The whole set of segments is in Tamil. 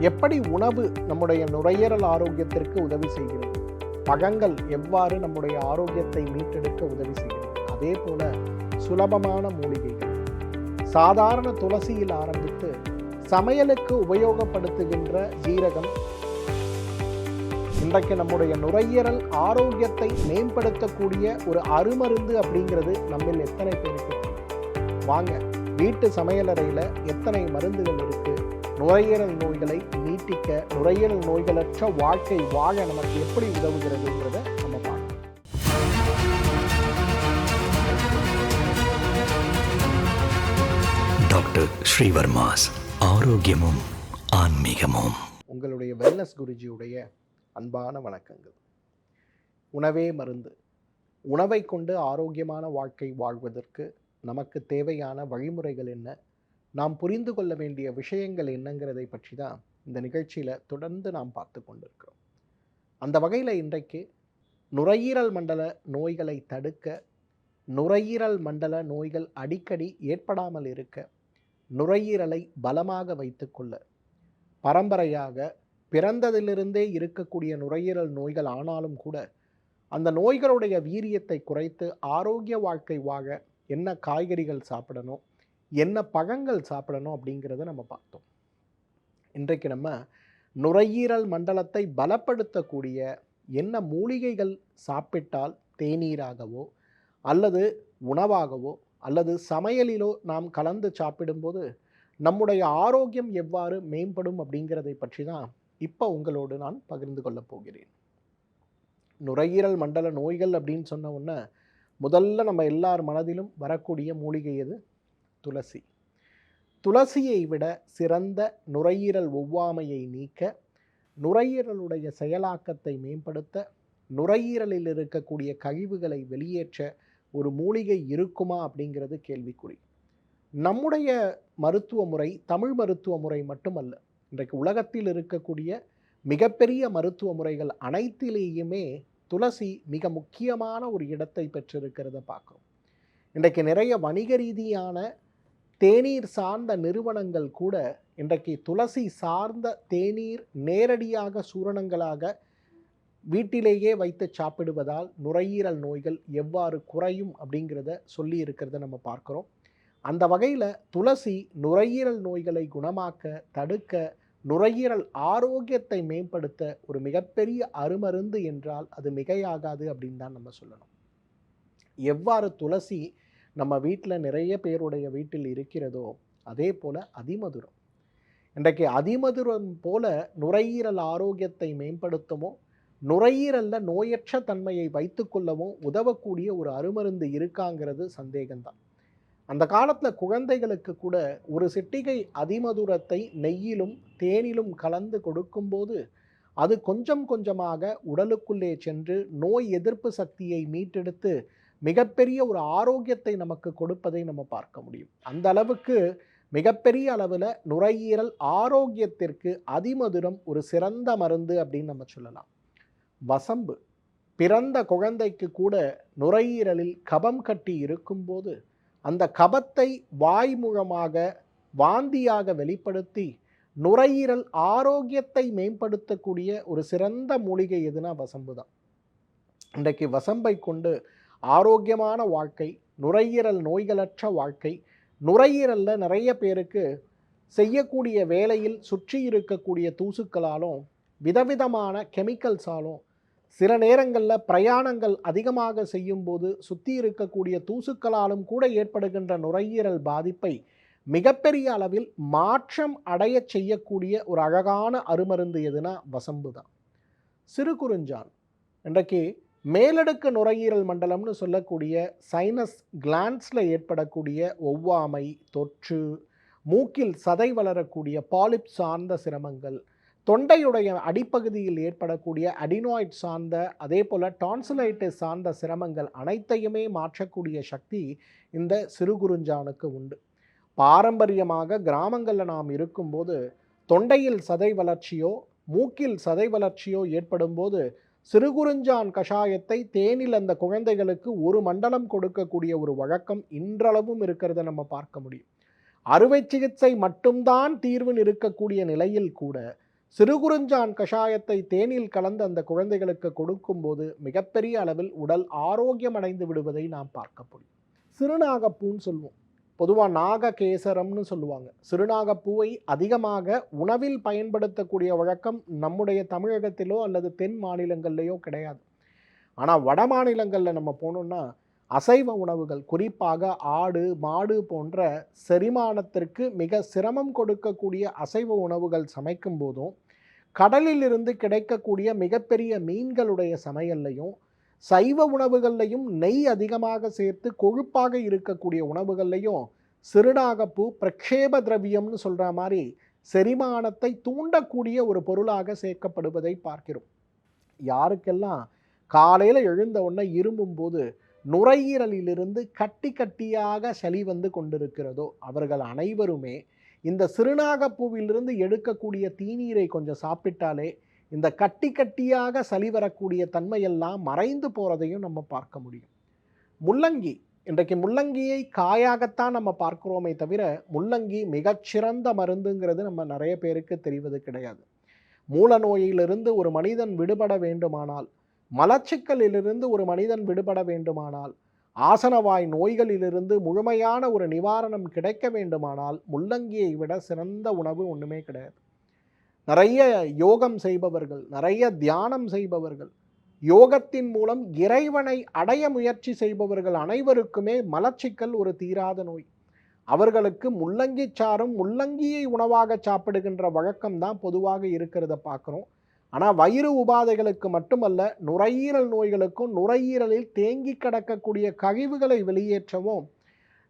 எப்படி உணவு நம்முடைய நுரையீரல் ஆரோக்கியத்திற்கு உதவி செய்கிறது? பழங்கள் எவ்வாறு நம்முடைய ஆரோக்கியத்தை மீட்டெடுக்க உதவி செய்கிறது? அதே போல சுலபமான மூலிகைகள். சாதாரண துளசியில் ஆரம்பித்து சமையலுக்கு உபயோகப்படுத்துகின்ற ஜீரகம். இன்றைக்கு நம்முடைய நுரையீரல் ஆரோக்கியத்தை மேம்படுத்தக்கூடிய ஒரு அருமருந்து அப்படிங்கிறது நம்மில் எத்தனை பேருக்கு வாங்க வீட்டு சமையலறையில் எத்தனை மருந்துகள் இருக்கு? நுரையீரல் நோய்களை நீட்டிக்க நுரையீரல் நோய்களற்ற வாழ்க்கை வாழ நமக்கு எப்படி உதவுகிறதுங்கிறத நம்ம பார்க்கலாம். டாக்டர் ஸ்ரீவர்மாஸ் ஆரோக்கியமும் ஆன்மீகமும். உங்களுடைய வெல்னஸ் குருஜியுடைய அன்பான வணக்கங்கள். உணவே மருந்து. உணவை கொண்டு ஆரோக்கியமான வாழ்க்கை வாழ்வதற்கு நமக்கு தேவையான வழிமுறைகள் என்ன? நாம் புரிந்து கொள்ள வேண்டிய விஷயங்கள் என்னங்கிறதை பற்றி தான் இந்த நிகழ்ச்சியில் தொடர்ந்து நாம் பார்த்து கொண்டிருக்கிறோம். அந்த வகையில் இன்றைக்கு நுரையீரல் மண்டல நோய்களை தடுக்க நுரையீரல் மண்டல நோய்கள் அடிக்கடி ஏற்படாமல் இருக்க நுரையீரலை பலமாக வைத்துக்கொள்ள பரம்பரையாக பிறந்ததிலிருந்தே இருக்கக்கூடிய நுரையீரல் நோய்கள் ஆனாலும் கூட அந்த நோய்களுடைய வீரியத்தை குறைத்து ஆரோக்கிய வாழ்க்கை வாழ என்ன காய்கறிகள் சாப்பிடணும் என்ன பழங்கள் சாப்பிடணும் அப்படிங்கிறத நம்ம பார்த்தோம். இன்றைக்கு நம்ம நுரையீரல் மண்டலத்தை பலப்படுத்தக்கூடிய என்ன மூலிகைகள் சாப்பிட்டால் தேநீராகவோ அல்லது உணவாகவோ அல்லது சமையலிலோ நாம் கலந்து சாப்பிடும்போது நம்முடைய ஆரோக்கியம் எவ்வாறு மேம்படும் அப்படிங்கிறதை பற்றி தான் இப்போ உங்களோடு நான் பகிர்ந்து கொள்ளப் போகிறேன். நுரையீரல் மண்டல நோய்கள் அப்படின்னு சொன்ன உடனே முதல்ல நம்ம எல்லார் மனதிலும் வரக்கூடிய மூலிகை எது? துளசி. துளசியை விட சிறந்த நுரையீரல் ஒவ்வாமையை நீக்க நுரையீரலுடைய செயலாக்கத்தை மேம்படுத்த நுரையீரலில் இருக்கக்கூடிய கழிவுகளை வெளியேற்ற ஒரு மூலிகை இருக்குமா அப்படிங்கிறது கேள்விக்குறி. நம்முடைய மருத்துவ முறை தமிழ் மருத்துவ முறை மட்டுமல்ல இன்றைக்கு உலகத்தில் இருக்கக்கூடிய மிகப்பெரிய மருத்துவ முறைகள் அனைத்திலேயுமே துளசி மிக முக்கியமான ஒரு இடத்தை பெற்றிருக்கிறத பார்க்குறோம். இன்றைக்கு நிறைய வணிக ரீதியான தேநீர் சார்ந்த நிறுவனங்கள் கூட இன்றைக்கு துளசி சார்ந்த தேநீர் நேரடியாக சூரணங்களாக வீட்டிலேயே வைத்து சாப்பிடுவதால் நுரையீரல் நோய்கள் எவ்வாறு குறையும் அப்படிங்கிறத சொல்லி இருக்கிறத நம்ம பார்க்குறோம். அந்த வகையில் துளசி நுரையீரல் நோய்களை குணமாக்க தடுக்க நுரையீரல் ஆரோக்கியத்தை மேம்படுத்த ஒரு மிகப்பெரிய அருமருந்து என்றால் அது மிகையாகாது அப்படின்னு தான் நம்ம சொல்லணும். எவ்வாறு துளசி நம்ம வீட்டில் நிறைய பேருடைய வீட்டில் இருக்கிறதோ அதே போல் அதிமதுரம். இன்றைக்கு அதிமதுரம் போல நுரையீரல் ஆரோக்கியத்தை மேம்படுத்தவும் நுரையீரலில் நோயற்ற தன்மையை வைத்துக்கொள்ளவும் உதவக்கூடிய ஒரு அருமருந்து இருக்காங்கிறது சந்தேகம்தான். அந்த காலத்தில் குழந்தைகளுக்கு கூட ஒரு சிட்டிகை அதிமதுரத்தை நெய்யிலும் தேனிலும் கலந்து கொடுக்கும்போது அது கொஞ்சம் கொஞ்சமாக உடலுக்குள்ளே சென்று நோய் எதிர்ப்பு சக்தியை மீட்டெடுத்து மிகப்பெரிய ஒரு ஆரோக்கியத்தை நமக்கு கொடுப்பதை நம்ம பார்க்க முடியும். அந்த அளவுக்கு மிகப்பெரிய அளவில் நுரையீரல் ஆரோக்கியத்திற்கு அதிமதுரம் ஒரு சிறந்த மருந்து அப்படின்னு நம்ம சொல்லலாம். வசம்பு பிறந்த குழந்தைக்கு கூட நுரையீரலில் கபம் கட்டி இருக்கும்போது அந்த கபத்தை வாய்மூலமாக வாந்தியாக வெளிப்படுத்தி நுரையீரல் ஆரோக்கியத்தை மேம்படுத்தக்கூடிய ஒரு சிறந்த மூலிகை எதுனா வசம்பு தான் இன்றைக்கு வசம்பை கொண்டு ஆரோக்கியமான வாழ்க்கை நுரையீரல் நோய்களற்ற வாழ்க்கை நுரையீரலில் நிறைய பேருக்கு செய்யக்கூடிய வேலையில் சுற்றி இருக்கக்கூடிய தூசுக்களாலும் விதவிதமான கெமிக்கல்ஸாலும் சில நேரங்களில் பிரயாணங்கள் அதிகமாக செய்யும்போது சுற்றி இருக்கக்கூடிய தூசுக்களாலும் கூட ஏற்படுகின்ற நுரையீரல் பாதிப்பை மிகப்பெரிய அளவில் மாற்றம் அடையச் செய்யக்கூடிய ஒரு அழகான அருமருந்து எதுனா வசம்பு தான் சிறு குறிஞ்சான். இன்றைக்கு மேலடுக்கு நுரையீரல் மண்டலம்னு சொல்லக்கூடிய சைனஸ் கிளான்ஸில் ஏற்படக்கூடிய ஒவ்வாமை தொற்று மூக்கில் சதை வளரக்கூடிய பாலிப் சார்ந்த சிரமங்கள் தொண்டையுடைய அடிப்பகுதியில் ஏற்படக்கூடிய அடினாய்ட் சார்ந்த அதே போல் டான்சிலைட்டிஸ் சார்ந்த சிரமங்கள் அனைத்தையுமே மாற்றக்கூடிய சக்தி இந்த சிறுகுறிஞ்சானுக்கு உண்டு. பாரம்பரியமாக கிராமங்களில் நாம் இருக்கும்போது தொண்டையில் சதை வளர்ச்சியோ மூக்கில் சதை வளர்ச்சியோ ஏற்படும்போது சிறுகுறிஞ்சான் கஷாயத்தை தேனில் அந்த குழந்தைகளுக்கு ஒரு மண்டலம் கொடுக்கக்கூடிய ஒரு வழக்கம் இன்றளவும் இருக்கிறத நம்ம பார்க்க முடியும். அறுவை சிகிச்சை மட்டும்தான் தீர்வுன்னு இருக்கக்கூடிய நிலையில் கூட சிறுகுறிஞ்சான் கஷாயத்தை தேனில் கலந்து அந்த குழந்தைகளுக்கு கொடுக்கும்போது மிகப்பெரிய அளவில் உடல் ஆரோக்கியம் அடைந்து விடுவதை நாம் பார்க்க முடியும். சிறுநாகப்பூன்னு சொல்லுவோம். பொதுவாக நாககேசரம்னு சொல்லுவாங்க. சிறுநாகப்பூவை அதிகமாக உணவில் பயன்படுத்தக்கூடிய வழக்கம் நம்முடைய தமிழகத்திலோ அல்லது தென் மாநிலங்கள்லேயோ கிடையாது. ஆனால் வட மாநிலங்களில் நம்ம போனோம்னா அசைவ உணவுகள் குறிப்பாக ஆடு மாடு போன்ற செரிமானத்திற்கு மிக சிரமம் கொடுக்கக்கூடிய அசைவ உணவுகள் சமைக்கும் போதும் கடலிலிருந்து கிடைக்கக்கூடிய மிகப்பெரிய மீன்களுடைய சமையல்லையும் சைவ உணவுகள்லையும் நெய் அதிகமாக சேர்த்து கொழுப்பாக இருக்கக்கூடிய உணவுகள்லையும் சிறுநாகப்பூ பிரக்ஷேப திரவியம்னு சொல்கிற மாதிரி செரிமானத்தை தூண்டக்கூடிய ஒரு பொருளாக சேர்க்கப்படுவதை பார்க்கிறோம். யாருக்கெல்லாம் காலையில் எழுந்த உடனே இரும்பும்போது நுரையீரலிலிருந்து கட்டி கட்டியாக சளி வந்து கொண்டிருக்கிறதோ அவர்கள் அனைவருமே இந்த சிறுநாகப்பூவிலிருந்து எடுக்கக்கூடிய தீநீரை கொஞ்சம் சாப்பிட்டாலே இந்த கட்டி கட்டியாக சளி வரக்கூடிய தன்மையெல்லாம் மறைந்து போகிறதையும் நம்ம பார்க்க முடியும். முள்ளங்கி இன்றைக்கு முள்ளங்கியை காயாகத்தான் நம்ம பார்க்குறோமே தவிர முள்ளங்கி மிகச்சிறந்த மருந்துங்கிறது நம்ம நிறைய பேருக்கு தெரிவது கிடையாது. மூல நோயிலிருந்து ஒரு மனிதன் விடுபட வேண்டுமானால் மலச்சிக்கலிலிருந்து ஒரு மனிதன் விடுபட வேண்டுமானால் ஆசனவாய் நோய்களிலிருந்து முழுமையான ஒரு நிவாரணம் கிடைக்க வேண்டுமானால் முள்ளங்கியை விட சிறந்த உணவு ஒன்றுமே கிடையாது. நிறைய யோகம் செய்பவர்கள் நிறைய தியானம் செய்பவர்கள் யோகத்தின் மூலம் இறைவனை அடைய முயற்சி செய்பவர்கள் அனைவருக்குமே மலச்சிக்கல் ஒரு தீராத நோய். அவர்களுக்கு முள்ளங்கி சாறும் முள்ளங்கியை உணவாக சாப்பிடுகின்ற வழக்கம் தான் பொதுவாக இருக்கிறத பார்க்குறோம். ஆனால் வயிறு உபாதைகளுக்கு மட்டுமல்ல நுரையீரல் நோய்களுக்கும் நுரையீரலில் தேங்கி கிடக்கக்கூடிய கழிவுகளை வெளியேற்றவும்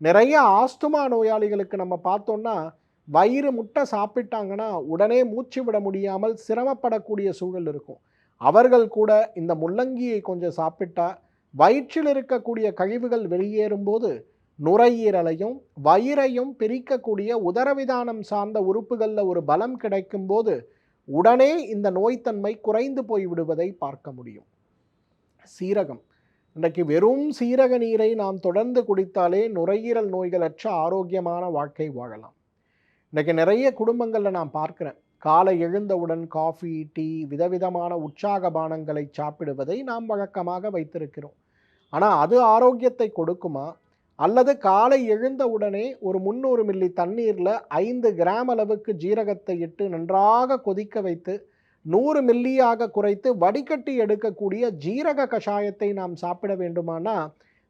நிறைய ஆஸ்துமா நோயாளிகளுக்கு நம்ம பார்த்தோம்னா வயிறு முட்டை சாப்பிட்டாங்கன்னா உடனே மூச்சு விட முடியாமல் சிரமப்படக்கூடிய சூழல் இருக்கும். அவர்கள் கூட இந்த முள்ளங்கியை கொஞ்சம் சாப்பிட்டா வயிற்றில் இருக்கக்கூடிய கழிவுகள் வெளியேறும்போது நுரையீரலையும் வயிறையும் பிரிக்கக்கூடிய உதரவிதானம் சார்ந்த உறுப்புகளில் ஒரு பலம் கிடைக்கும்போது உடனே இந்த நோய்த்தன்மை குறைந்து போய் விடுவதை பார்க்க முடியும். சீரகம். இன்றைக்கு வெறும் சீரக நீரை நாம் தொடர்ந்து குடித்தாலே நுரையீரல் நோய்களற்ற ஆரோக்கியமான வாழ்க்கை வாழலாம். இன்றைக்கி நிறைய குடும்பங்களில் நான் பார்க்குறேன். காலை எழுந்தவுடன் காஃபி டீ விதவிதமான உற்சாக பானங்களை சாப்பிடுவதை நாம் வழக்கமாக வைத்திருக்கிறோம். ஆனால் அது ஆரோக்கியத்தை கொடுக்குமா? அல்லது காலை எழுந்தவுடனே ஒரு முந்நூறு மில்லி தண்ணீரில் ஐந்து கிராம் அளவுக்கு ஜீரகத்தை இட்டு நன்றாக கொதிக்க வைத்து நூறு மில்லியாக குறைத்து வடிகட்டி எடுக்கக்கூடிய ஜீரக கஷாயத்தை நாம் சாப்பிட வேண்டுமானா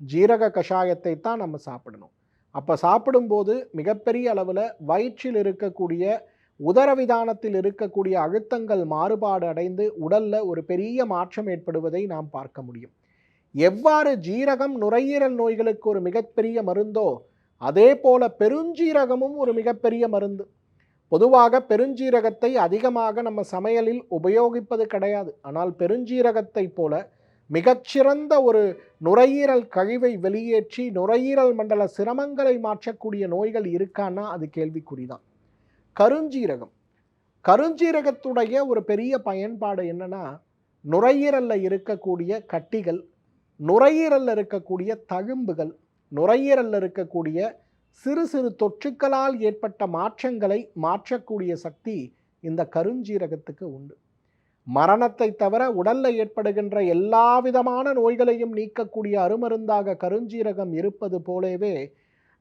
ஜீரக கஷாயத்தை தான் நம்ம சாப்பிடணும். அப்போ சாப்பிடும்போது மிகப்பெரிய அளவில் வயிற்றில் இருக்கக்கூடிய உதரவிதானத்தில் இருக்கக்கூடிய அழுத்தங்கள் மாறுபாடு அடைந்து உடலில் ஒரு பெரிய மாற்றம் ஏற்படுவதை நாம் பார்க்க முடியும். எவ்வாறு ஜீரகம் நுரையீரல் நோய்களுக்கு ஒரு மிகப்பெரிய மருந்தோ அதே போல பெருஞ்சீரகமும் ஒரு மிகப்பெரிய மருந்து. பொதுவாக பெருஞ்சீரகத்தை அதிகமாக நம்ம சமையலில் உபயோகிப்பது கிடையாது. ஆனால் பெருஞ்சீரகத்தை போல மிகச்சிறந்த ஒரு நுரையீரல் கழிவை வெளியேற்றி நுரையீரல் மண்டல சிரமங்களை மாற்றக்கூடிய நோய்கள் இருக்கான்னா அது கேள்விக்குறிதான். கருஞ்சீரகம். கருஞ்சீரகத்துடைய ஒரு பெரிய பயன்பாடு என்னன்னா நுரையீரலில் இருக்கக்கூடிய கட்டிகள் நுரையீரலில் இருக்கக்கூடிய தழும்புகள் நுரையீரலில் இருக்கக்கூடிய சிறு சிறு தொற்றுக்களால் ஏற்பட்ட மாற்றங்களை மாற்றக்கூடிய சக்தி இந்த கருஞ்சீரகத்துக்கு உண்டு. மரணத்தை தவிர உடலில் ஏற்படுகின்ற எல்லா விதமான நோய்களையும் நீக்கக்கூடிய அருமருந்தாக கருஞ்சீரகம் இருப்பது போலவே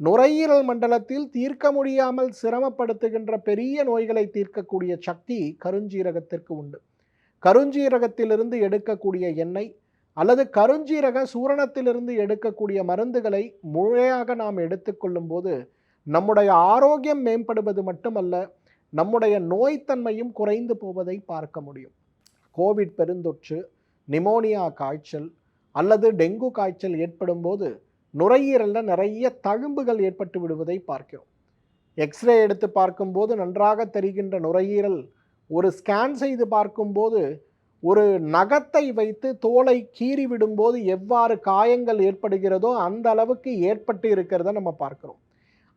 நுரையீரல் மண்டலத்தில் தீர்க்க முடியாமல் சிரமப்படுத்துகின்ற பெரிய நோய்களை தீர்க்கக்கூடிய சக்தி கருஞ்சீரகத்திற்கு உண்டு. கருஞ்சீரகத்திலிருந்து எடுக்கக்கூடிய எண்ணெய் அல்லது கருஞ்சீரக சூரணத்திலிருந்து எடுக்கக்கூடிய மருந்துகளை முழுமையாக நாம் எடுத்துக்கொள்ளும் போது நம்முடைய ஆரோக்கியம் மேம்படுவது மட்டுமல்ல நம்முடைய நோய்த்தன்மையும் குறைந்து போவதை பார்க்க முடியும். கோவிட் பெருந்தொற்று நிமோனியா காய்ச்சல் அல்லது டெங்கு காய்ச்சல் ஏற்படும் போது நுரையீரலில் நிறைய தழும்புகள் ஏற்பட்டு விடுவதை பார்க்கிறோம். எக்ஸ்ரே எடுத்து பார்க்கும்போது நன்றாக தெரிகின்ற நுரையீரல் ஒரு ஸ்கேன் செய்து பார்க்கும்போது ஒரு நகத்தை வைத்து தோலை கீறி விடும்போது எவ்வாறு காயங்கள் ஏற்படுகிறதோ அந்த அளவுக்கு ஏற்பட்டு இருக்கிறத நம்ம பார்க்குறோம்.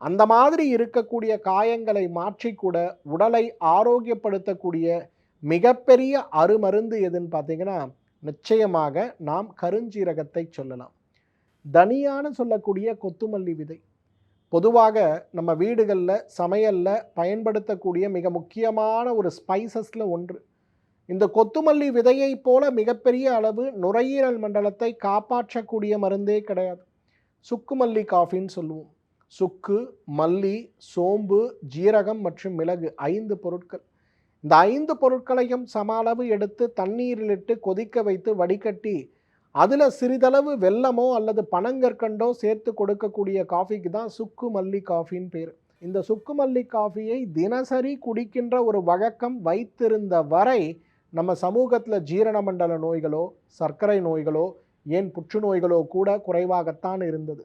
அந்த மாதிரி இருக்கக்கூடிய காயங்களை மாற்றிக்கூட உடலை ஆரோக்கியப்படுத்தக்கூடிய மிகப்பெரிய அருமருந்து எதுன்னு பார்த்தீங்கன்னா நிச்சயமாக நாம் கருஞ்சீரகத்தை சொல்லலாம். தனியான சொல்லக்கூடிய கொத்துமல்லி விதை. பொதுவாக நம்ம வீடுகளில் சமையலில் பயன்படுத்தக்கூடிய மிக முக்கியமான ஒரு ஸ்பைசஸில் ஒன்று. இந்த கொத்துமல்லி விதையைப் போல மிகப்பெரிய அளவு நுரையீரல் மண்டலத்தை காப்பாற்றக்கூடிய மருந்தே கிடையாது. சுக்குமல்லி காஃபின்னு சொல்லுவோம். சுக்கு மல்லி சோம்பு ஜீரகம் மற்றும் மிளகு ஐந்து பொருட்கள். இந்த ஐந்து பொருட்களையும் சம அளவு எடுத்து தண்ணீரிலிட்டு கொதிக்க வைத்து வடிகட்டி அதில் சிறிதளவு வெல்லமோ அல்லது பனங்கற்கண்டோ சேர்த்து கொடுக்கக்கூடிய காஃபிக்கு தான் சுக்கு மல்லி காஃபின்னு பேர். இந்த சுக்கு மல்லி காஃபியை தினசரி குடிக்கின்ற ஒரு வழக்கம் வைத்திருந்த வரை நம்ம சமூகத்தில் ஜீரண மண்டல நோய்களோ சர்க்கரை நோய்களோ ஏன் புற்றுநோய்களோ கூட குறைவாகத்தான் இருந்தது.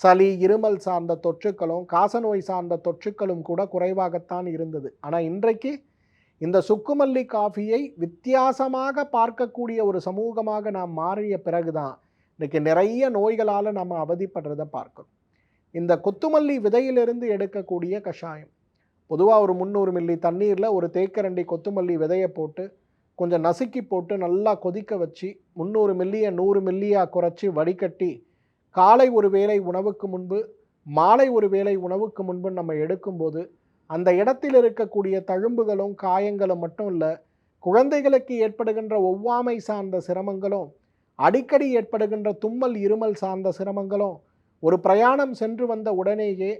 சளி இருமல் சார்ந்த தொற்றுக்களும் காசநோய் சார்ந்த தொற்றுக்களும் கூட குறைவாகத்தான் இருந்தது. ஆனால் இன்றைக்கு இந்த சுக்குமல்லி காஃபியை வித்தியாசமாக பார்க்கக்கூடிய ஒரு சமூகமாக நாம் மாறிய பிறகுதான் இன்றைக்கி நிறைய நோய்களால் நம்ம அவதிப்படுறதை பார்க்கணும் இந்த கொத்துமல்லி விதையிலிருந்து எடுக்கக்கூடிய கஷாயம். பொதுவாக ஒரு முந்நூறு மில்லி தண்ணீரில் ஒரு தேக்கரண்டி கொத்துமல்லி விதையை போட்டு கொஞ்சம் நசுக்கி போட்டு நல்லா கொதிக்க வச்சு முந்நூறு மில்லியை நூறு மில்லியாக குறைச்சி வடிகட்டி காலை ஒரு வேளை உணவுக்கு முன்பு மாலை ஒரு வேளை உணவுக்கு முன்பு நம்ம எடுக்கும்போது அந்த இடத்தில் இருக்கக்கூடிய தழும்புகளும் காயங்களும் மட்டும் இல்லை குழந்தைகளுக்கு ஏற்படுகின்ற ஒவ்வாமை சார்ந்த சிரமங்களும் அடிக்கடி ஏற்படுகின்ற தும்மல் இருமல் சார்ந்த சிரமங்களும் ஒரு பிரயாணம் சென்று வந்த உடனேயே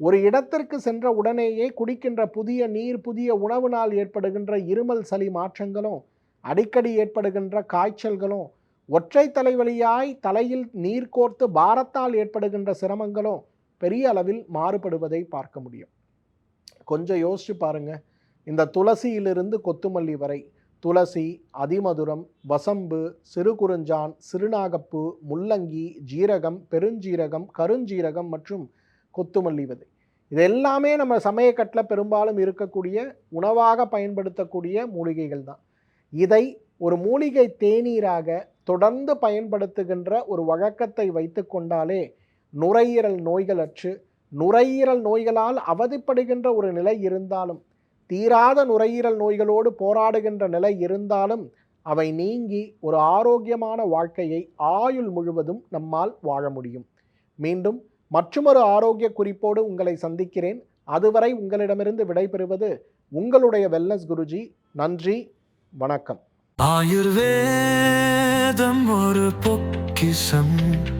ஒரு இடத்திற்கு சென்ற உடனேயே குடிக்கின்ற புதிய நீர் புதிய உணவுனால் ஏற்படுகின்ற இருமல் சளி மாற்றங்களும் அடிக்கடி ஏற்படுகின்ற காய்ச்சல்களும் ஒற்றை தலைவலியாய் தலையில் நீர் கோர்த்து பாரத்தால் ஏற்படுகின்ற சிரமங்களும் பெரிய அளவில் மாறுபடுவதை பார்க்க முடியும். கொஞ்சம் யோசிச்சு பாருங்க. இந்த துளசியிலிருந்து கொத்துமல்லி வரை துளசி அதிமதுரம் வசம்பு சிறுகுறிஞ்சான் சிறுநாகப்பு முள்ளங்கி ஜீரகம் பெருஞ்சீரகம் கருஞ்சீரகம் மற்றும் கொத்துமல்லி விதை. இது எல்லாமே நம்ம சமயக்கட்டில் பெரும்பாலும் இருக்கக்கூடிய உணவாக பயன்படுத்தக்கூடிய மூலிகைகள் தான். இதை ஒரு மூலிகை தேநீராக தொடர்ந்து பயன்படுத்துகின்ற ஒரு வழக்கத்தை வைத்து கொண்டாலே நுரையீரல் நோய்களற்று நுரையீரல் நோய்களால் அவதிப்படுகின்ற ஒரு நிலை இருந்தாலும் தீராத நுரையீரல் நோய்களோடு போராடுகின்ற நிலை இருந்தாலும் அவை நீங்கி ஒரு ஆரோக்கியமான வாழ்க்கையை ஆயுள் முழுவதும் நம்மால் வாழ முடியும். மீண்டும் மற்றொரு ஆரோக்கிய குறிப்போடு உங்களை சந்திக்கிறேன். அதுவரை உங்களிடமிருந்து விடைபெறுவது உங்களுடைய வெல்னஸ் குருஜி. நன்றி வணக்கம். ஆயுர்வேதம் ஒரு பொக்கிசம்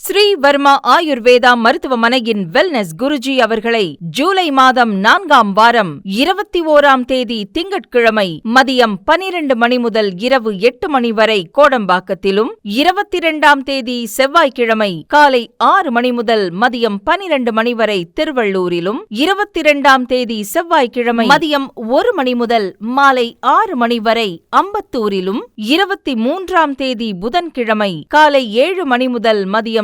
ஸ்ரீ வர்மா ஆயுர்வேதா மருத்துவமனையின் வெல்னஸ் குருஜி அவர்களை ஜூலை மாதம் நான்காம் வாரம் இருபத்தி ஓராம் தேதி திங்கட்கிழமை மதியம் பனிரண்டு மணி முதல் இரவு எட்டு மணி வரை கோடம்பாக்கத்திலும் இருபத்தி இரண்டாம் தேதி செவ்வாய்க்கிழமை காலை ஆறு மணி முதல் மதியம் பனிரண்டு மணி வரை திருவள்ளூரிலும் இருபத்தி இரண்டாம் தேதி செவ்வாய்க்கிழமை மதியம் ஒரு மணி முதல் மாலை ஆறு மணி வரை அம்பத்தூரிலும் இருபத்தி மூன்றாம் தேதி புதன்கிழமை காலை ஏழு மணி முதல் மதியம்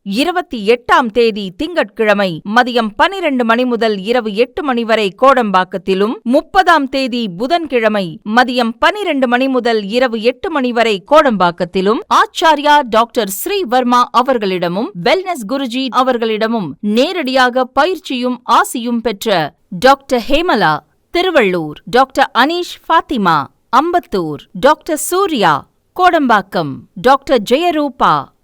இருபத்தி எட்டாம் தேதி திங்கட்கிழமை மதியம் பனிரெண்டு மணி முதல் இரவு எட்டு மணி வரை கோடம்பாக்கத்திலும் முப்பதாம் தேதி புதன்கிழமை மதியம் பனிரெண்டு மணி முதல் இரவு எட்டு மணி வரை கோடம்பாக்கத்திலும் ஆச்சாரியா டாக்டர் ஸ்ரீவர்மா அவர்களிடமும் வெல்னஸ் குருஜி அவர்களிடமும் நேரடியாக பயிற்சியும் ஆசியும் பெற்ற doctor Hemala Tiruvallur doctor Aneesh Fathima Ambattur doctor Surya Kodambakkam doctor Jayaroopa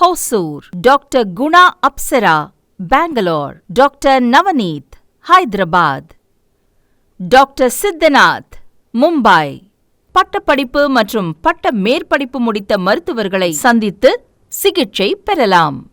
Hosur doctor Guna Apsara Bangalore doctor Navneeth Hyderabad. Doctor Siddhanath Mumbai. பட்டப்படிப்பு மற்றும் பட்ட மேற்படிப்பு முடித்த மருத்துவர்களை சந்தித்து சிகிச்சை பெறலாம்.